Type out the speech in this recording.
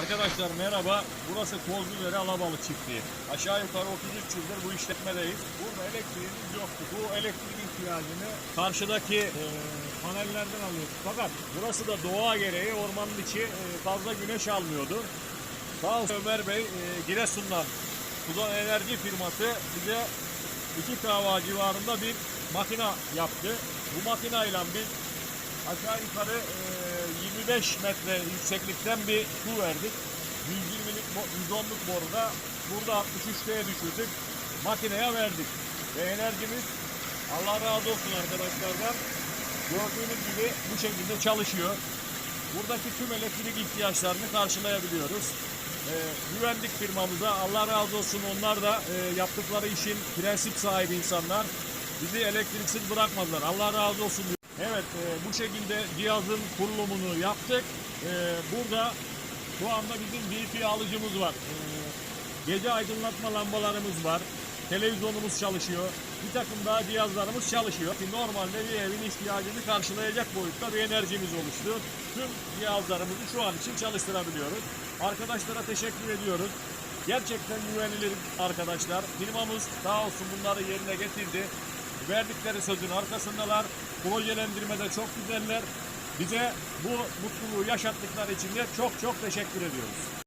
Arkadaşlar merhaba. Burası Kozludere Alabalı çiftliği. Aşağı yukarı 33 yıldır bu işletmedeyiz. Burada elektriğimiz yoktu. Bu elektrik ihtiyacını karşıdaki e, panellerden alıyoruz. Fakat burası da doğa gereği ormanın içi e, fazla güneş almıyordu. Sağ olsun Ömer Bey e, Giresun'dan Kuzan Enerji firması bize 2 kahva civarında bir makina yaptı. Bu makinayla biz aşağı yukarı e, 25 metre yükseklikten bir su verdik. 120'lik, bo- 110'luk boruda burada 63'lüğe düşürdük. Makineye verdik. Ve enerjimiz Allah razı olsun arkadaşlardan gördüğünüz gibi bu şekilde çalışıyor. Buradaki tüm elektrik ihtiyaçlarını karşılayabiliyoruz. Ee, güvenlik firmamıza Allah razı olsun onlar da e, yaptıkları işin prensip sahibi insanlar. Bizi elektriksiz bırakmadılar. Allah razı olsun. Evet e, bu şekilde cihazın kurulumunu yaptık. E, burada şu anda bizim DP alıcımız var. E, gece aydınlatma lambalarımız var. Televizyonumuz çalışıyor. Bir takım daha cihazlarımız çalışıyor. Normalde bir evin ihtiyacını karşılayacak boyutta bir enerjimiz oluştu. Tüm cihazlarımızı şu an için çalıştırabiliyoruz. Arkadaşlara teşekkür ediyoruz. Gerçekten güvenilir arkadaşlar. Firmamız sağ olsun bunları yerine getirdi. Verdikleri sözün arkasındalar. Projelendirmede çok güzeller. Bize bu mutluluğu yaşattıkları için de çok çok teşekkür ediyoruz.